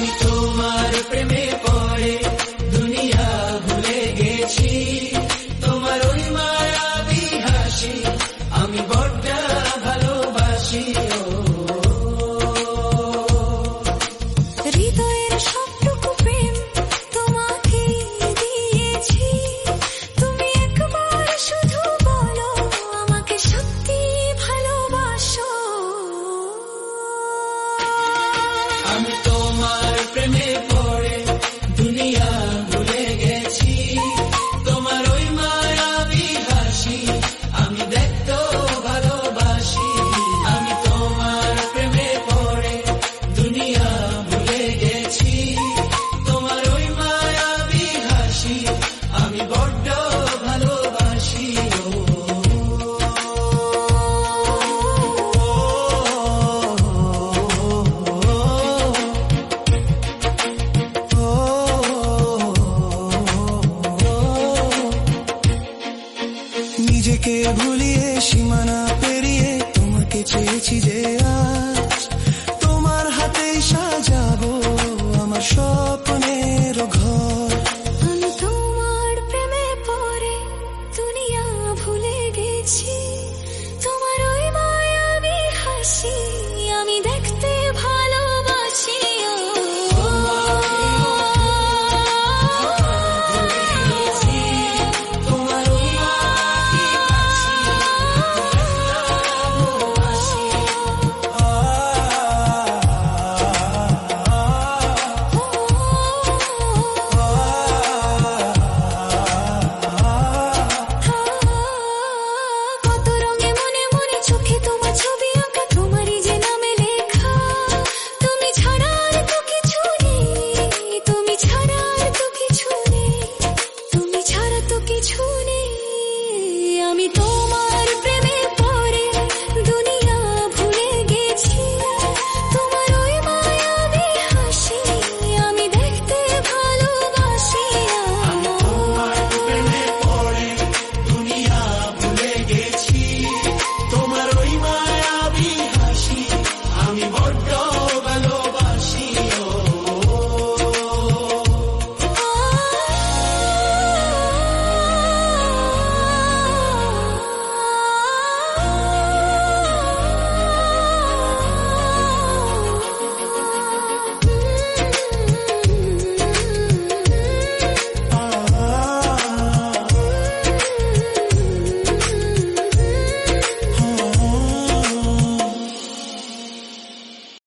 আমি তোমার প্রেমে পড়ে দুনিয়া ভুলে গেছি। তোমার ওই মায়াবি হাসি আমি বড্ডা ভালোবাসি হৃদয়ের সবটুকু প্রেম তোমাকে দিয়েছি। তুমি একবার শুধু বলো আমাকে সত্যি ভালোবাসো। আমি তোমাকে ভুলিয়ে, সীমানা পেরিয়ে তোমাকে চেয়েছি যে আজ তোমার হাতে সাজাবো আমার স্বপ্নের ঘর। আমি তোমার প্রেমে পরে দুনিয়া ভুলে গেছি।